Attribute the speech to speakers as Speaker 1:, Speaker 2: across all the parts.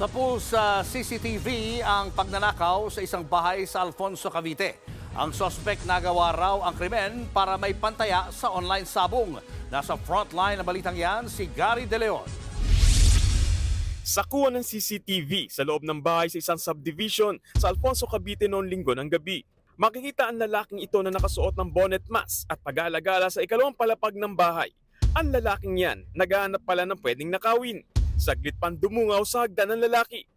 Speaker 1: Sa pool sa CCTV ang pagnanakaw sa isang bahay sa Alfonso, Cavite. Ang sospek nagawa raw ang krimen para may pantaya sa online sabong. Nasa frontline ng balitang yan si Gary De Leon.
Speaker 2: Sa kuha ng CCTV sa loob ng bahay sa isang subdivision sa Alfonso Cavite noong linggo ng gabi. Makikita ang lalaking ito na nakasuot ng bonnet mask at pag-alagala sa ikalawang palapag ng bahay. Ang lalaking yan, naghahanap pala ng pwedeng nakawin. Saglit pang dumungaw sa hagdan ng lalaki.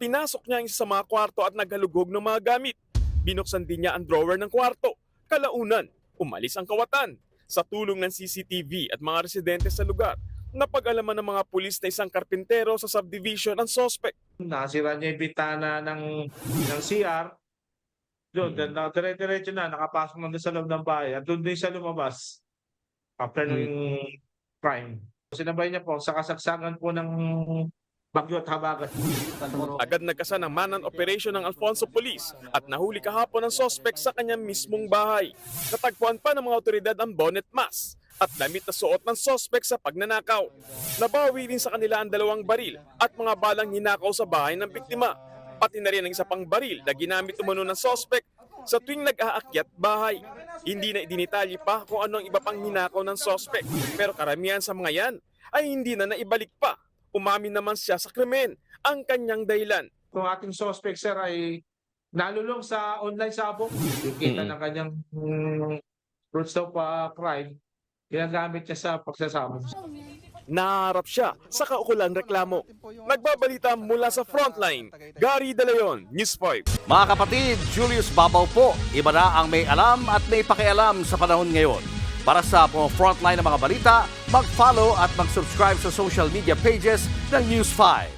Speaker 2: Pinasok niya ang isa sa mga kwarto at naghalugog ng mga gamit. Binuksan din niya ang drawer ng kwarto. Kalaunan, umalis ang kawatan. Sa tulong ng CCTV at mga residente sa lugar, napag-alaman ng mga pulis na isang karpintero sa subdivision ang sospek.
Speaker 3: nasira niya yung bitana ng, ng CR. Doon, mm na dire-diretso na, nakapasok na sa loob ng bahay. At doon din siya lumabas after ng crime. Sinabay niya po sa kasagsagan po ng bagyo at habagat.
Speaker 2: Agad nagkasa ng manan operation ng Alfonso Police at nahuli kahapon ang sospek sa kanyang mismong bahay. Natagpuan pa ng mga otoridad ang bonnet mask at damit na suot ng sospek sa pagnanakaw. Nabawi din sa kanila ang dalawang baril at mga balang hinakaw sa bahay ng biktima. Pati na rin ang isa pang baril na ginamit umano ng sospek sa tuwing nag-aakyat bahay. Hindi na idinitalye pa kung ano ang iba pang hinakaw ng sospek. Pero karamihan sa mga yan ay hindi na naibalik pa. Umamin naman siya sa krimen, ang kanyang dahilan.
Speaker 3: Kung ating suspect sir ay nalulong sa online sabong, kita ng kanyang mm, fruits of uh, crime, ginagamit niya sa pagsasabong.
Speaker 2: Naharap siya sa kaukulang reklamo. Nagbabalita mula sa frontline, Gary De Leon, News 5.
Speaker 1: Mga kapatid, Julius Babaw po. Iba na ang may alam at may pakialam sa panahon ngayon. Para sa mga frontline ng mga balita, mag-follow at mag-subscribe sa social media pages ng News 5.